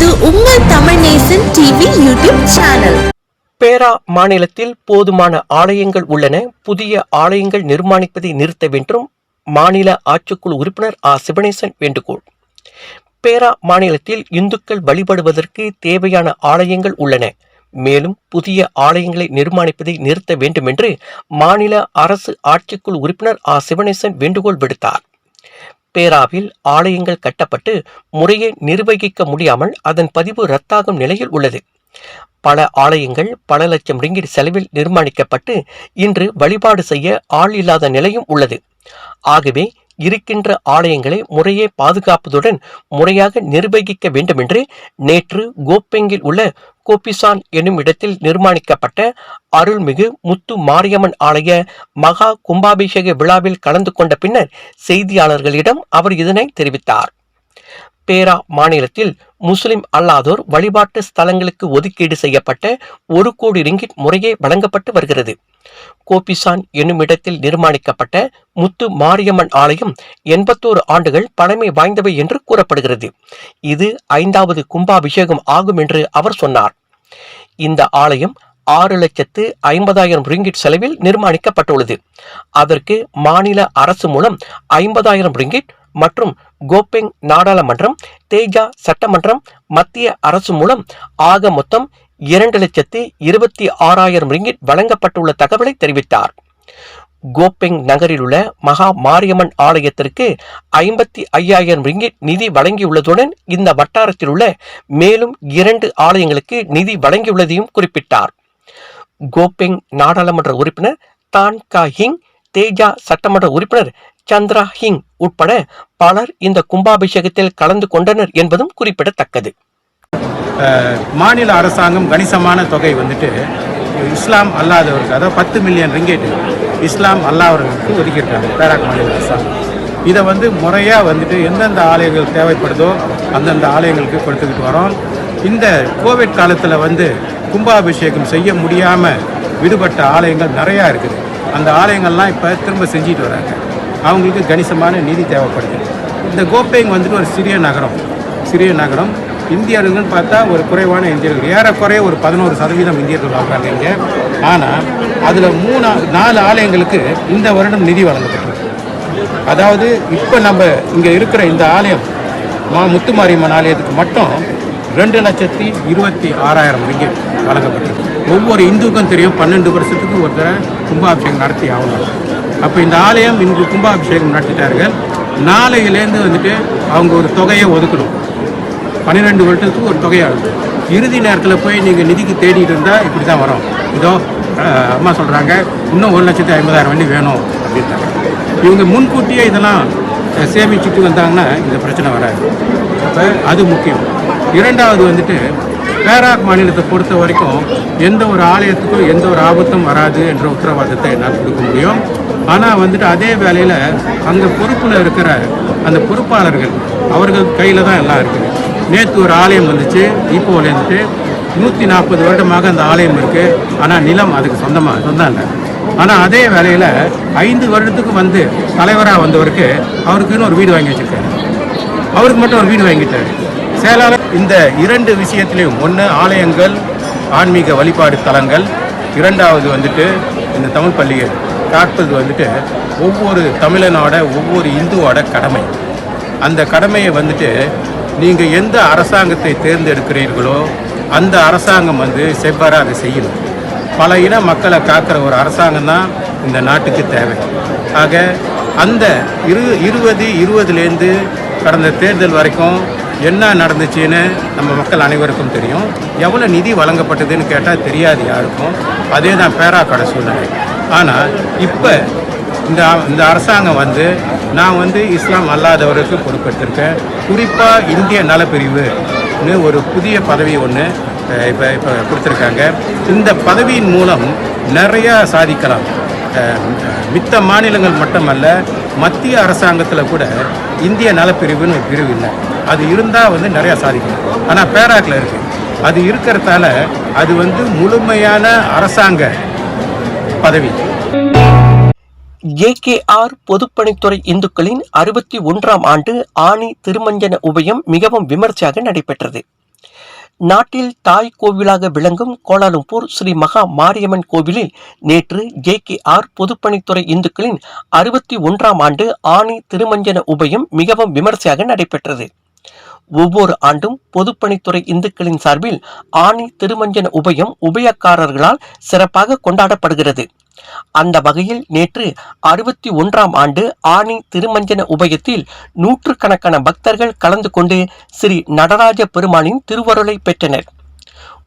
இது உங்கள் Tamil Nesan TV YouTube channel Perak மாநிலத்தில் போதுமான ஆலயங்கள் உள்ளன. புதிய ஆலயங்கள் நிர்மாணிப்பதை நிறுத்த வேண்டும். மாநில ஆட்சிக்குழு உறுப்பினர் ஆ. சிவனேசன் வேண்டுகோள். பேரா மாநிலத்தில் இந்துக்கள் வழிபடுவதற்கு தேவையான ஆலயங்கள் உள்ளன. மேலும் புதிய ஆலயங்களை நிர்மாணிப்பதை நிறுத்த வேண்டும் என்று மாநில அரசு ஆட்சிக்குழு உறுப்பினர் ஆ. சிவனேசன் வேண்டுகோள் விடுத்தார். பேராவில் ஆலயங்கள் கட்டப்பட்டு முறையை நிர்வகிக்க முடியாமல் அதன் பதிவு ரத்தாகும் நிலையில் உள்ளது. பல ஆலயங்கள் பல லட்சம் ரிங்கிட் செலவில் நிர்மாணிக்கப்பட்டு இன்று வழிபாடு செய்ய ஆள் இல்லாத நிலையும் உள்ளது. ஆகவே இருக்கின்ற ஆலயங்களை முறையே பாதுகாப்பதுடன் முறையாக நிர்வகிக்க வேண்டுமென்று நேற்று கோப்பெங்கில் உள்ள கோபிசான் எனும் இடத்தில் நிர்மாணிக்கப்பட்ட அருள்மிகு முத்து மாரியம்மன் ஆலய மகா கும்பாபிஷேக விழாவில் கலந்து கொண்ட பின்னர் செய்தியாளர்களிடம் அவர் இதனை தெரிவித்தார். பேரா மாநிலத்தில் முஸ்லிம் அல்லாதோர் வழிபாட்டு ஸ்தலங்களுக்கு ஒதுக்கீடு செய்யப்பட்ட ஒரு கோடி ரிங்கிட் முறையே வழங்கப்பட்டு வருகிறது. கோபிசான் என்னும் இடத்தில் நிர்மாணிக்கப்பட்ட முத்து மாரியம்மன் ஆலயம் எண்பத்தோரு ஆண்டுகள் பழமை வாய்ந்தவை என்று கூறப்படுகிறது. இது ஐந்தாவது கும்பாபிஷேகம் ஆகும் என்று அவர் சொன்னார். இந்த ஆலயம் ஆறு லட்சத்து ஐம்பதாயிரம் ரிங்கிட் செலவில் நிர்மாணிக்கப்பட்டுள்ளது. அதற்கு மாநில அரசு மூலம் ஐம்பதாயிரம் ரிங்கிட் மற்றும் கோபெங் நாடாளுமன்றம் தேஜா சட்டமன்றம் மத்திய அரசு மூலம் ஆக மொத்தம் இரண்டு லட்சத்தி இருபத்தி ஆறாயிரம் ரிங்கிட் வழங்கப்பட்டுள்ள தகவலை தெரிவித்தார். கோபெங் நகரில் உள்ள மகா மாரியம்மன் ஆலயத்திற்கு ஐம்பத்தி ஐயாயிரம் ரிங்கிட் நிதி வழங்கியுள்ளதுடன் இந்த வட்டாரத்தில் உள்ள மேலும் இரண்டு ஆலயங்களுக்கு நிதி வழங்கியுள்ளதையும் குறிப்பிட்டார். கோபெங் நாடாளுமன்ற உறுப்பினர் தான் கா ஹிங் தேஜா சட்டமன்ற உறுப்பினர் சந்திரா ஹிங் உட்பட பலர் இந்த கும்பாபிஷேகத்தில் கலந்து கொண்டனர் என்பதும் குறிப்பிடத்தக்கது. மாநில அரசாங்கம் கணிசமான தொகை வந்துட்டு இஸ்லாம் அல்லாதவருக்கு அதாவது பத்து மில்லியன் ரிங்கேட் இஸ்லாம் அல்லாதவர்களுக்கு ஒதுக்கியிருக்காங்க பேராக் மாநில அரசாங்கம். இதை வந்து முறையாக வந்துட்டு எந்தெந்த ஆலயங்கள் தேவைப்படுதோ அந்தந்த ஆலயங்களுக்கு கொடுத்துக்கிட்டு வரோம். இந்த கோவிட் காலத்தில் வந்து கும்பாபிஷேகம் செய்ய முடியாமல் விடுபட்ட ஆலயங்கள் நிறையா இருக்குது. அந்த ஆலயங்கள்லாம் இப்போ திரும்ப செஞ்சிட்டு வராங்க. அவங்களுக்கு கணிசமான நிதி தேவைப்படுது. இந்த கோப்பேங் வந்துட்டு ஒரு சிறிய நகரம். சிறிய நகரம். இந்தியர்கள்னு பார்த்தா ஒரு குறைவான இந்தியர்கள். ஏறக்குறைய ஒரு பதினோரு சதவீதம் இந்தியர்கள் வாழ்றாங்க இங்கே. ஆனால் அதில் மூணு நாலு ஆலயங்களுக்கு இந்த வருடம் நிதி வழங்கப்பட்டிருக்கு. அதாவது இப்போ நம்ம இங்கே இருக்கிற இந்த ஆலயம் மா முத்துமாரியம்மன் ஆலயத்துக்கு மட்டும் ரெண்டு லட்சத்தி இருபத்தி ஆறாயிரம் ரிங்கிட் வழங்கப்பட்டிருக்கு. ஒவ்வொரு இந்துக்கும் தெரியும் பன்னெண்டு வருஷத்துக்கு ஒருத்தரை கும்பாபிஷேகம் நடத்தி ஆகணும். அப்போ இந்த ஆலயம் இன்று கும்பாபிஷேகம் நடத்திட்டார்கள். நாளையிலேருந்து வந்துட்டு அவங்க ஒரு தொகையை ஒதுக்கணும். பன்னிரெண்டு வருடத்துக்கு ஒரு தொகையாகும் இறுதி நேரத்தில் போய் நீங்கள் நிதிக்கு தேடிட்டு இருந்தால் இப்படி தான் வரும். இதோ அம்மா சொல்கிறாங்க இன்னும் ஒரு லட்சத்தி ஐம்பதாயிரம் வண்டி வேணும் அப்படின்ட்டாங்க. இவங்க முன்கூட்டியே இதெல்லாம் சேமிச்சுட்டு வந்தாங்கன்னா இந்த பிரச்சனை வராது. அப்போ அது முக்கியம். இரண்டாவது வந்துட்டு பேராக் மாநிலத்தை பொறுத்த வரைக்கும் எந்த ஒரு ஆலயத்துக்கும் எந்த ஒரு ஆபத்தும் வராது என்ற உத்தரவாதத்தை என்னால் கொடுக்க முடியும். ஆனால் வந்துட்டு அதே வேலையில் அங்கே பொறுப்பில் இருக்கிற அந்த பொறுப்பாளர்கள் அவர்கள் கையில் தான் எல்லாம் இருக்குது. நேற்று ஒரு ஆலயம் வந்துச்சு இப்போ வந்துட்டு நூற்றி நாற்பது வருடமாக அந்த ஆலயம் இருக்குது ஆனால் நிலம் அதுக்கு சொந்தமாக சொந்தம் இல்லை. ஆனால் அதே வேலையில் ஐந்து வருடத்துக்கு வந்து தலைவராக வந்தவருக்கு அவருக்குன்னு ஒரு வீடு வாங்கி வச்சிருக்காரு. அவருக்கு மட்டும் ஒரு வீடு வாங்கிட்டார். செயலாளர் இந்த இரண்டு விஷயத்திலையும் ஒன்று ஆலயங்கள் ஆன்மீக வழிபாடு தலங்கள் இரண்டாவது வந்துட்டு இந்த தமிழ் பள்ளிகள். காப்பது வந்துட்டு ஒவ்வொரு தமிழனோட ஒவ்வொரு இந்துவோட கடமை. அந்த கடமையை வந்துட்டு நீங்கள் எந்த அரசாங்கத்தை தேர்ந்தெடுக்கிறீர்களோ அந்த அரசாங்கம் வந்து செவ்வாறு அதை செய்யணும் பல இன மக்களை காக்கிற ஒரு அரசாங்கம் தான் இந்த நாட்டுக்கு தேவை. ஆக அந்த இரு இருபது இருபதுலேருந்து கடந்த தேர்தல் வரைக்கும் என்ன நடந்துச்சுன்னு நம்ம மக்கள் அனைவருக்கும் தெரியும். எவ்வளோ நிதி வழங்கப்பட்டதுன்னு கேட்டால் தெரியாது யாருக்கும். அதே தான் பேராக்கடை சூழ்நிலை. ஆனால் இப்போ இந்த இந்த அரசாங்கம் வந்து நான் வந்து இஸ்லாம் அல்லாதவருக்கு பொறுப்பெடுத்திருக்கேன் குறிப்பாக இந்திய நலப்பிரிவுன்னு ஒரு புதிய பதவி ஒன்று இப்போ இப்போ கொடுத்துருக்காங்க. இந்த பதவியின் மூலம் நிறையா சாதிக்கலாம். மித்த மாநிலங்கள் மட்டுமல்ல மத்திய அரசாங்கத்தில் கூட இந்திய நலப்பிரிவுன்னு ஒரு பிரிவு இல்லை. அது இருந்தால் வந்து நிறையா சாதிக்கலாம். ஆனால் பேராக்கில் இருக்குது அது இருக்கிறதால அது வந்து முழுமையான அரசாங்க பதவி. ஏகேஆர் பொதுப்பணித்துறை இந்துக்களின் அறுபத்தி ஒன்றாம் ஆண்டு ஆணி திருமஞ்சன உபயம் மிகவும் விமர்சையாக நடைபெற்றது. நாட்டில் தாய் கோவிலாக விளங்கும் கோலாலம்பூர் ஸ்ரீ மகா மாரியம்மன் கோவிலில் நேற்று ஜே கே ஆர் பொதுப்பணித்துறை இந்துக்களின் அறுபத்தி ஒன்றாம் ஆண்டு ஆணி திருமஞ்சன உபயம் மிகவும் விமர்சையாக நடைபெற்றது. ஒவ்வொரு ஆண்டும் பொதுப்பணித்துறை இந்துக்களின் சார்பில் ஆணி திருமஞ்சன உபயம் உபயக்காரர்களால் சிறப்பாக கொண்டாடப்படுகிறது. அந்த வகையில் நேற்று அறுபத்தி ஒன்றாம் ஆண்டு ஆணி திருமஞ்சன உபயத்தில் நூற்றுக்கணக்கான பக்தர்கள் கலந்து கொண்டு ஸ்ரீ நடராஜ பெருமானின் திருவருளை பெற்றனர்.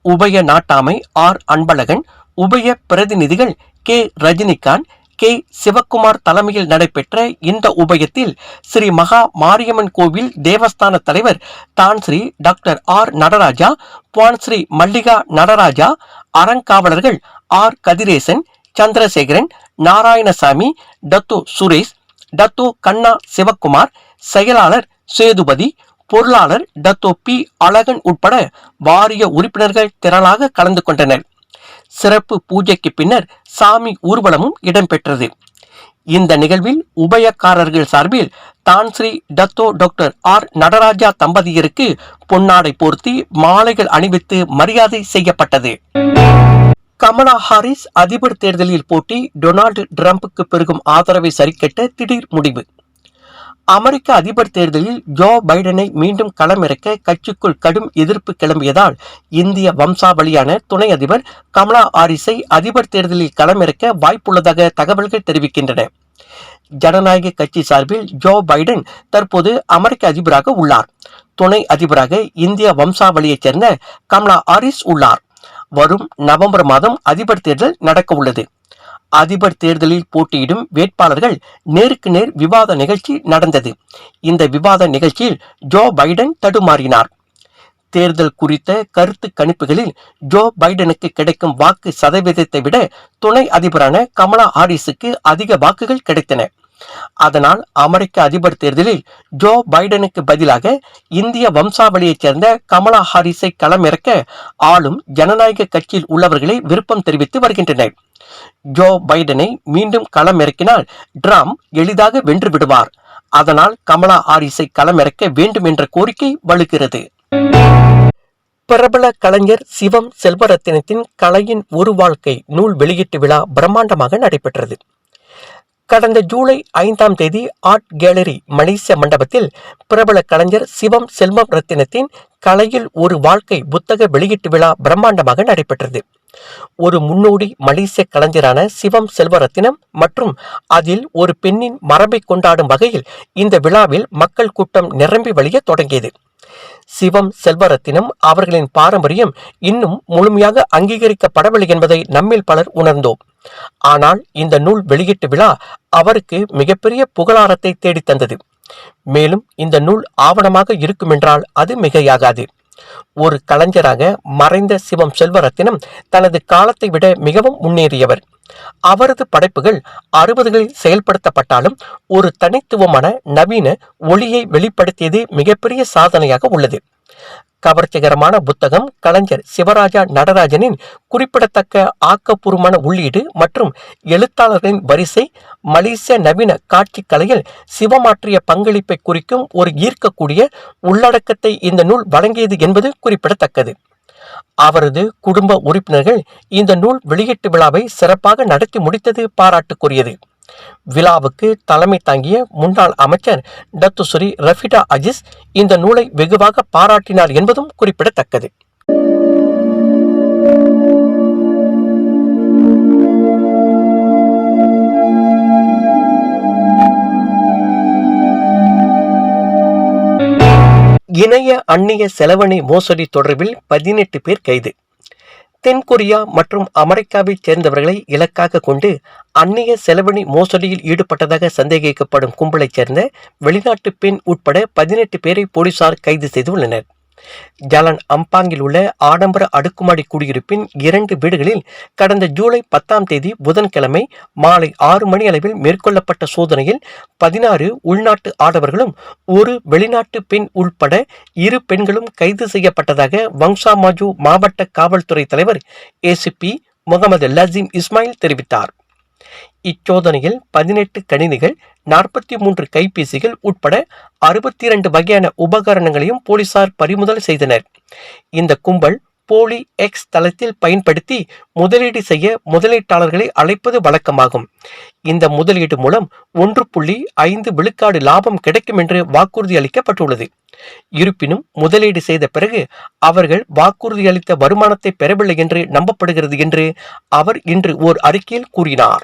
உபய நாட்டாமை ஆர். அன்பழகன் உபய பிரதிநிதிகள் கே. ரஜினிகாந்த் கே சிவக்குமார் தலைமையில் நடைபெற்ற இந்த உபயத்தில் ஸ்ரீ மகா மாரியம்மன் கோவில் தேவஸ்தான தலைவர் தான் Sri doctor R Natarajah Puan Sri Mallika Natarajah அறங்காவலர்கள் R Kathiresan Chandrasekaran Narayanasamy Datuk Suresh Datuk Kanna Sivakumar செயலாளர் சேதுபதி பொருளாளர் டத்தோ பி அழகன் உட்பட வாரிய உறுப்பினர்கள் திரளாக கலந்து கொண்டனர். சிறப்பு பூஜைக்கு பின்னர் சாமி ஊர்வலமும் இடம்பெற்றது. இந்த நிகழ்வில் உபயக்காரர்கள் சார்பில் தான் Sri Dato doctor R Natarajah தம்பதியருக்கு பொன்னாடை போர்த்தி மாலைகள் அணிவித்து மரியாதை செய்யப்பட்டது. கமலா ஹாரிஸ் அதிபர் தேர்தலில் போட்டி டொனால்டு டிரம்புக்கு பெருகும் ஆதரவை சரிக்கட்ட திடீர் முடிவு. அமெரிக்க அதிபர் தேர்தலில் ஜோ பைடனை மீண்டும் களமிறக்க கட்சிக்குள் கடும் எதிர்ப்பு கிளம்பியதால் இந்திய வம்சாவளியான துணை அதிபர் கமலா ஹாரிஸை அதிபர் தேர்தலில் களமிறக்க வாய்ப்புள்ளதாக தகவல்கள் தெரிவிக்கின்றன. ஜனநாயக கட்சி சார்பில் ஜோ பைடன் தற்போது அமெரிக்க அதிபராக உள்ளார். துணை அதிபராக இந்திய வம்சாவளியைச் சேர்ந்த கமலா ஹாரிஸ் உள்ளார். வரும் நவம்பர் மாதம் அதிபர் தேர்தல் நடக்க உள்ளது அதிபர் தேர்தலில் போட்டியிடும் வேட்பாளர்கள் நேருக்கு நேர் விவாத நிகழ்ச்சி நடந்தது. இந்த விவாத நிகழ்ச்சியில் ஜோ பைடன் தடுமாறினார். தேர்தல் குறித்த கருத்து கணிப்புகளில் ஜோ பைடனுக்கு கிடைக்கும் வாக்கு சதவீதத்தை விட துணை அதிபரான கமலா ஹாரிஸுக்கு அதிக வாக்குகள் கிடைத்தன. அதனால் அமெரிக்க அதிபர் தேர்தலில் ஜோ பைடனுக்கு பதிலாக இந்திய வம்சாவளியைச் சேர்ந்த கமலா ஹாரிஸை களமிறக்க ஆளும் ஜனநாயக கட்சியில் உள்ளவர்களே விருப்பம் தெரிவித்து வருகின்றனர். ஜோ பைடனை மீண்டும் களமிறக்கினால் ட்ரம்ப் எளிதாக வென்று விடுவார். அதனால் கமலா ஹாரிஸை களமிறக்க வேண்டும் என்ற கோரிக்கை வலுக்கிறது. பிரபல கலைஞர் சிவம் செல்வரத்தினத்தின் கலையின் ஒரு வாழ்க்கை நூல் வெளியீட்டு விழா பிரம்மாண்டமாக நடைபெற்றது. கடந்த ஜூலை ஐந்தாம் தேதி ஆர்ட் கேலரி மலேசிய மண்டபத்தில் பிரபல கலைஞர் சிவம் செல்வம் ரத்தினத்தின் கலையில் ஒரு வாழ்க்கை புத்தக வெளியீட்டு விழா பிரம்மாண்டமாக நடைபெற்றது. ஒரு முன்னோடி மலேசிய கலைஞரான சிவம் செல்வரத்தினம் மற்றும் அதில் ஒரு பெண்ணின் மரபை கொண்டாடும் வகையில் இந்த விழாவில் மக்கள் கூட்டம் நிரம்பி வழிய தொடங்கியது. சிவம் செல்வரத்தினம் அவர்களின் பாரம்பரியம் இன்னும் முழுமையாக அங்கீகரிக்கப்படவில்லை என்பதை நம்மில் பலர் உணர்ந்தோம். ஆனால் இந்த நூல் வெளியீட்டு விழா அவருக்கு மிகப்பெரிய புகழாரத்தை தேடித் தந்தது. மேலும் இந்த நூல் ஆவணமாக இருக்குமென்றால் அது மிகையாகாது. ஒரு கலைஞராக மறைந்த சிவம் செல்வரத்தினம் தனது காலத்தை விட மிகவும் முன்னேறியவர். அவரது படைப்புகள் அறுபதுகளில் செயல்படுத்தப்பட்டாலும் ஒரு தனித்துவமான நவீன ஒளியை வெளிப்படுத்தியது மிகப்பெரிய சாதனையாக உள்ளது. கவர்ச்சிகரமான புத்தகம் கலைஞர் சிவராஜா நடராஜனின் குறிப்பிடத்தக்க ஆக்கப்பூர்வமான உள்ளீடு மற்றும் எழுத்தாளர்களின் வரிசை மலேசிய நவீன காட்சி கலையில் சிவமாற்றிய பங்களிப்பை குறிக்கும் ஒரு ஈர்க்கக்கூடிய உள்ளடக்கத்தை இந்த நூல் வழங்கியது என்பது குறிப்பிடத்தக்கது. அவரது குடும்ப உறுப்பினர்கள் இந்த நூல் வெளியீட்டு விழாவை சிறப்பாக நடத்தி முடித்தது பாராட்டுக்குரியது. விழாவுக்கு தலைமை தாங்கிய முன்னாள் அமைச்சர் டத்துசுரி ரஃபிடா அஜிஸ் இந்த நூலை வெகுவாக பாராட்டினார் என்பதும் குறிப்பிடத்தக்கது. இணைய அந்நிய செலவணி மோசடி தொடர்பில் பதினெட்டு பேர் கைது. தென்கொரியா மற்றும் அமெரிக்காவைச் சேர்ந்தவர்களை இலக்காக கொண்டு அந்நிய செலவணி மோசடியில் ஈடுபட்டதாக சந்தேகிக்கப்படும் கும்பலைச் சேர்ந்த வெளிநாட்டு பெண் உட்பட பதினெட்டு பேரை போலீசார் கைது செய்துள்ளனர். ஜலன் அம்பாங்கில் உள்ள ஆடம்பர அடுக்குமாடி குடியிருப்பின் இரண்டு வீடுகளில் கடந்த ஜூலை பத்தாம் தேதி புதன்கிழமை மாலை ஆறு மணி அளவில் மேற்கொள்ளப்பட்ட சோதனையில் பதினாறு உள்நாட்டு ஆடவர்களும் ஒரு வெளிநாட்டு பெண் உள்பட இரு பெண்களும் கைது செய்யப்பட்டதாக வங்சாமாஜு மாவட்ட காவல்துறை தலைவர் ஏசிபி முகமது லசீம் இஸ்மாயில் தெரிவித்தார். இச்சோதனையில் பதினெட்டு கணினிகள் நாற்பத்தி மூன்று கைபேசிகள் உட்பட அறுபத்தி இரண்டு வகையான உபகரணங்களையும் போலீசார் பறிமுதல் செய்தனர். இந்த கும்பல் போலி எக்ஸ் தளத்தில் பயன்படுத்தி முதலீடு செய்ய முதலீட்டாளர்களை அழைப்பது வழக்கமாகும். இந்த முதலீடு மூலம் ஒன்று புள்ளி ஐந்து விழுக்காடு லாபம் கிடைக்கும் என்று வாக்குறுதி அளிக்கப்பட்டுள்ளது. இருப்பினும் முதலீடு செய்த பிறகு அவர்கள் வாக்குறுதி அளித்த வருமானத்தை பெறவில்லை என்று நம்பப்படுகிறது என்று அவர் இன்று ஓர் அறிக்கையில் கூறினார்.